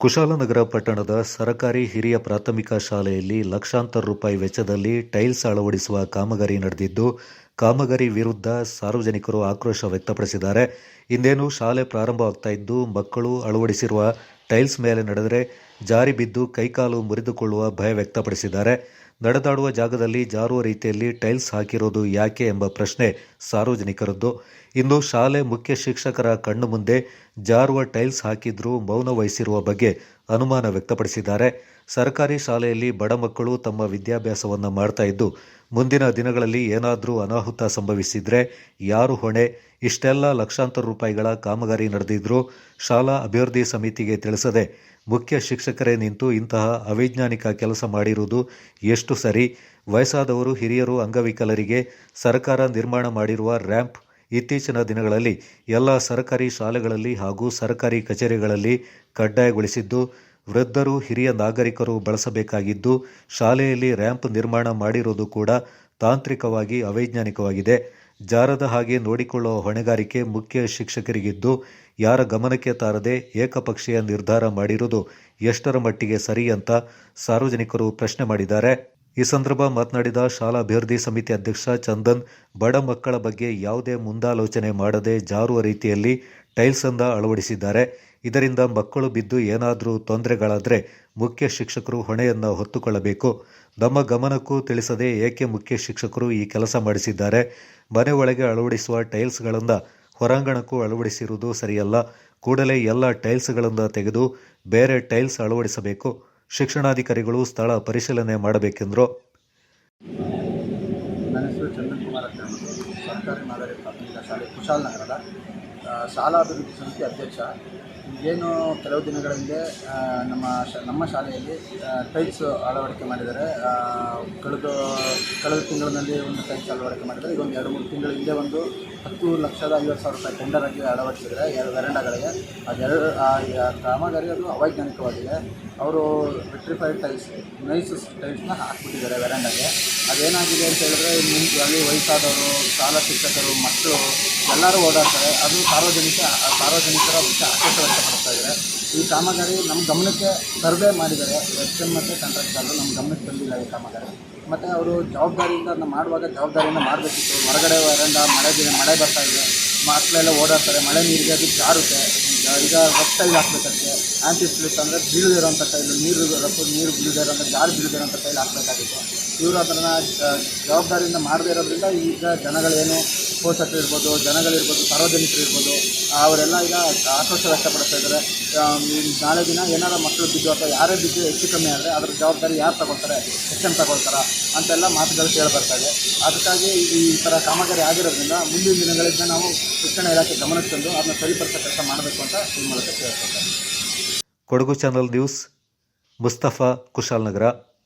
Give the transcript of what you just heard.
ಕುಶಾಲನಗರ ಪಟ್ಟಣದ ಸರಕಾರಿ ಹಿರಿಯ ಪ್ರಾಥಮಿಕ ಶಾಲೆಯಲ್ಲಿ ಲಕ್ಷಾಂತರ ರೂಪಾಯಿ ವೆಚ್ಚದಲ್ಲಿ ಟೈಲ್ಸ್ ಅಳವಡಿಸುವ ಕಾಮಗಾರಿ ನಡೆದಿದ್ದು, ಕಾಮಗಾರಿ ವಿರುದ್ಧ ಸಾರ್ವಜನಿಕರು ಆಕ್ರೋಶ ವ್ಯಕ್ತಪಡಿಸಿದ್ದಾರೆ. ಇಂದೇನು ಶಾಲೆ ಪ್ರಾರಂಭವಾಗ್ತಾ ಇದ್ದು ಮಕ್ಕಳು ಅಳವಡಿಸಿರುವ ಟೈಲ್ಸ್ ಮೇಲೆ ನಡೆದರೆ ಜಾರಿ ಬಿದ್ದು ಕೈಕಾಲು ಮುರಿದುಕೊಳ್ಳುವ ಭಯ ವ್ಯಕ್ತಪಡಿಸಿದ್ದಾರೆ. ನಡೆದಾಡುವ ಜಾಗದಲ್ಲಿ ಜಾರುವ ರೀತಿಯಲ್ಲಿ ಟೈಲ್ಸ್ ಹಾಕಿರೋದು ಯಾಕೆ ಎಂಬ ಪ್ರಶ್ನೆ ಸಾರ್ವಜನಿಕರದ್ದು. ಇನ್ನು ಶಾಲೆ ಮುಖ್ಯ ಶಿಕ್ಷಕರ ಕಣ್ಣು ಮುಂದೆ ಜಾರುವ ಟೈಲ್ಸ್ ಹಾಕಿದ್ರೂ ಮೌನ ವಹಿಸಿರುವ ಬಗ್ಗೆ ಅನುಮಾನ ವ್ಯಕ್ತಪಡಿಸಿದ್ದಾರೆ. ಸರ್ಕಾರಿ ಶಾಲೆಯಲ್ಲಿ ಬಡ ಮಕ್ಕಳು ತಮ್ಮ ವಿದ್ಯಾಭ್ಯಾಸವನ್ನು ಮಾಡ್ತಾ ಇದ್ದು, ಮುಂದಿನ ದಿನಗಳಲ್ಲಿ ಏನಾದರೂ ಅನಾಹುತ ಸಂಭವಿಸಿದ್ರೆ ಯಾರು ಹೊಣೆ? ಇಷ್ಟೆಲ್ಲ ಲಕ್ಷಾಂತರ ರೂಪಾಯಿಗಳ ಕಾಮಗಾರಿ ನಡೆದಿದ್ರೂ ಶಾಲಾ ಅಭಿವೃದ್ಧಿ ಸಮಿತಿಗೆ ತಿಳಿಸದೆ ಮುಖ್ಯ ಶಿಕ್ಷಕರೇ ನಿಂತು ಇಂತಹ ಅವೈಜ್ಞಾನಿಕ ಕೆಲಸ ಮಾಡಿರುವುದು ಎಷ್ಟು ಸರಿ? ವಯಸ್ಸಾದವರು ಹಿರಿಯರು ಅಂಗವಿಕಲರಿಗೆ ಸರ್ಕಾರ ನಿರ್ಮಾಣ ಮಾಡಿರುವ ರ್ಯಾಂಪ್ ಇತ್ತೀಚಿನ ದಿನಗಳಲ್ಲಿ ಎಲ್ಲ ಸರ್ಕಾರಿ ಶಾಲೆಗಳಲ್ಲಿ ಹಾಗೂ ಸರ್ಕಾರಿ ಕಚೇರಿಗಳಲ್ಲಿ ಕಡ್ಡಾಯಗೊಳಿಸಿದ್ದು, ವೃದ್ಧರು ಹಿರಿಯ ನಾಗರಿಕರು ಬಳಸಬೇಕಾಗಿದ್ದು, ಶಾಲೆಯಲ್ಲಿ ರ್ಯಾಂಪ್ ನಿರ್ಮಾಣ ಮಾಡಿರುವುದು ಕೂಡ ತಾಂತ್ರಿಕವಾಗಿ ಅವೈಜ್ಞಾನಿಕವಾಗಿದೆ. ಜಾರದ ಹಾಗೆ ನೋಡಿಕೊಳ್ಳುವ ಹೊಣೆಗಾರಿಕೆ ಮುಖ್ಯ ಶಿಕ್ಷಕರಿಗಿದ್ದು, ಯಾರ ಗಮನಕ್ಕೆ ತಾರದೆ ಏಕಪಕ್ಷೀಯ ನಿರ್ಧಾರ ಮಾಡಿರುವುದು ಎಷ್ಟರ ಮಟ್ಟಿಗೆ ಸರಿ ಅಂತ ಸಾರ್ವಜನಿಕರು ಪ್ರಶ್ನೆ ಮಾಡಿದ್ದಾರೆ. ಈ ಸಂದರ್ಭ ಮಾತನಾಡಿದ ಶಾಲಾ ಅಭಿವೃದ್ಧಿ ಸಮಿತಿ ಅಧ್ಯಕ್ಷ ಚಂದನ್, ಬಡ ಮಕ್ಕಳ ಬಗ್ಗೆ ಯಾವುದೇ ಮುಂದಾಲೋಚನೆ ಮಾಡದೆ ಜಾರುವ ರೀತಿಯಲ್ಲಿ ಟೈಲ್ಸ್ ಅನ್ನು ಅಳವಡಿಸಿದ್ದಾರೆ. ಇದರಿಂದ ಮಕ್ಕಳು ಬಿದ್ದು ಏನಾದರೂ ತೊಂದರೆಗಳಾದರೆ ಮುಖ್ಯ ಶಿಕ್ಷಕರು ಹೊಣೆಯನ್ನು ಹೊತ್ತುಕೊಳ್ಳಬೇಕು. ನಮ್ಮ ಗಮನಕ್ಕೂ ತಿಳಿಸದೆ ಏಕೆ ಮುಖ್ಯ ಶಿಕ್ಷಕರು ಈ ಕೆಲಸ ಮಾಡಿಸಿದ್ದಾರೆ? ಮನೆ ಒಳಗೆ ಅಳವಡಿಸುವ ಟೈಲ್ಸ್ಗಳನ್ನು ಹೊರಾಂಗಣಕ್ಕೂ ಅಳವಡಿಸಿರುವುದು ಸರಿಯಲ್ಲ. ಕೂಡಲೇ ಎಲ್ಲ ಟೈಲ್ಸ್ಗಳನ್ನು ತೆಗೆದು ಬೇರೆ ಟೈಲ್ಸ್ ಅಳವಡಿಸಬೇಕು. ಶಿಕ್ಷಣಾಧಿಕಾರಿಗಳು ಸ್ಥಳ ಪರಿಶೀಲನೆ ಮಾಡಬೇಕೆಂದರು. ಸರ್ಕಾರಿ ಮಾದರಿ ಪ್ರಾಥಮಿಕ ಶಾಲೆ ಕುಶಾಲನಗರದ ಆ, ಶಾಲಾ ಅಭಿವೃದ್ಧಿ ಸಮಿತಿ ಅಧ್ಯಕ್ಷ. ಏನು ಕೆಲವು ದಿನಗಳ ಹಿಂದೆ ನಮ್ಮ ಶ, ನಮ್ಮ ಶಾಲೆಯಲ್ಲಿ ಟೈಲ್ಸ್ ಅಳವಡಿಕೆ ಮಾಡಿದ್ದಾರೆ. ಕಳೆದ ಕಳೆದ ತಿಂಗಳಿನಲ್ಲಿ ಒಂದು ಟೈಲ್ಸ್ ಅಳವಡಿಕೆ ಮಾಡಿದ್ದಾರೆ. ಈಗ ಒಂದು ಎರಡು ಮೂರು ತಿಂಗಳ ಹಿಂದೆ ಒಂದು ಹತ್ತು ಲಕ್ಷದ ಐವತ್ತು ಸಾವಿರ ರೂಪಾಯಿ ಟೆಂಡರ್ ಆಗಿ ಅಳವಡಿಸಿದ್ದಾರೆ. ಎರಡು ವೆರಂಡಗಳಿಗೆ. ಅದೆರಡು ಕಾಮಗಾರಿ ಅದು ಅವೈಜ್ಞಾನಿಕವಾಗಿದೆ. ಅವರು ವಿಟ್ರಿಫೈಡ್ ಟೈಲ್ಸ್ ನೈಸ್ ಟೈಲ್ಸ್ನ ಹಾಕ್ಬಿಟ್ಟಿದ್ದಾರೆ ವೆರಂಡಾಗೆ. ಅದೇನಾಗಿದೆ ಅಂತ ಹೇಳಿದ್ರೆ ಅಲ್ಲಿ ವಯಸ್ಸಾದವರು, ಶಾಲಾ ಶಿಕ್ಷಕರು, ಮಕ್ಕಳು ಎಲ್ಲರೂ ಓಡಾಡ್ತಾರೆ. ಅದು ಸಾರ್ವಜನಿಕ, ಸಾರ್ವಜನಿಕರ ಮುಖ್ಯ ಆಕ್ರೋಶ ವ್ಯಕ್ತಪಡಿಸ್ತಾ ಇದ್ದಾರೆ. ಈ ಕಾಮಗಾರಿ ನಮ್ಮ ಗಮನಕ್ಕೆ ಸರ್ವೆ ಮಾಡಿದ್ದಾರೆ. ಎಚ್ ಎಂ ಮತ್ತು ಕಾಂಟ್ರಾಕ್ಟರ್ಗಳು ನಮ್ಮ ಗಮನಕ್ಕೆ ಬಂದಿಲ್ಲ ಈ ಕಾಮಗಾರಿ. ಮತ್ತು ಅವರು ಜವಾಬ್ದಾರಿಯಿಂದ ಅದನ್ನ ಮಾಡುವಾಗ ಜವಾಬ್ದಾರಿಯಿಂದ ಮಾಡಬೇಕಿತ್ತು. ಹೊರಗಡೆ ವರಂಡ, ಮಳೆ ದಿನ ಮಳೆ ಬರ್ತಾ ಇದೆ. ಮಕ್ಕಳೆಲ್ಲ ಓಡಾಡ್ತಾರೆ. ಮಳೆ ನೀರಿಗೆ ಅದು ಜಾರುತ್ತೆ. ಈಗ ರಫ್ ಟೈಲ್ ಸ್ಲಿಪ್ ಅಂದರೆ ಬೀಳದಿರೋಂಥ ಟೈಲು ನೀರು ರಫ್ ನೀರು ಬೀಳದಿರೋಂಥ ಜಾರು ಬೀಳದಿರೋಂಥ ಟೈಲ್ ಹಾಕಬೇಕಾಗಿತ್ತು. ಇವರು ಅದನ್ನು ಜವಾಬ್ದಾರಿಯಿಂದ ಮಾಡದೇ ಇರೋದ್ರಿಂದ ಈಗ ಜನಗಳೇನು ಪೋಷಕರು ಇರ್ಬೋದು ಜನಗಳಿರ್ಬೋದು ಸಾರ್ವಜನಿಕರು ಇರ್ಬೋದು ಅವರೆಲ್ಲ ಈಗ ಆಕ್ರೋಶ ವ್ಯಕ್ತಪಡಿಸ್ತಾ ಇದ್ದಾರೆ. ನಾಳೆ ದಿನ ಏನಾರ ಮಕ್ಕಳು ಬಿದ್ದು ಅಥವಾ ಯಾರೇ ಬಿದ್ದು ಹೆಚ್ಚು ಕಮ್ಮಿ ಆದರೆ ಅದ್ರ ಜವಾಬ್ದಾರಿ ಯಾರು ತಗೊಳ್ತಾರೆ ಶಿಕ್ಷಣ ತಗೊಳ್ತಾರ ಅಂತೆಲ್ಲ ಮಾತುಗಳು ಕೇಳಿ ಬರ್ತಾ ಇದೆ. ಅದಕ್ಕಾಗಿ ಈ ಥರ ಕಾಮಗಾರಿ ಆಗಿರೋದ್ರಿಂದ ಮುಂದಿನ ದಿನಗಳಿಂದ ನಾವು ಶಿಕ್ಷಣ ಇಲಾಖೆ ಗಮನಕ್ಕೆ ತಂದು ಅದನ್ನ ಸರಿಪಡಿಸೋ ಕೆಲಸ ಮಾಡಬೇಕು ಅಂತ ಈ ಮೂಲಕ ಕೊಡಗು ಚಾನಲ್ ನ್ಯೂಸ್, ಮುಸ್ತಫಾ ಕುಶಾಲ್ನಗರ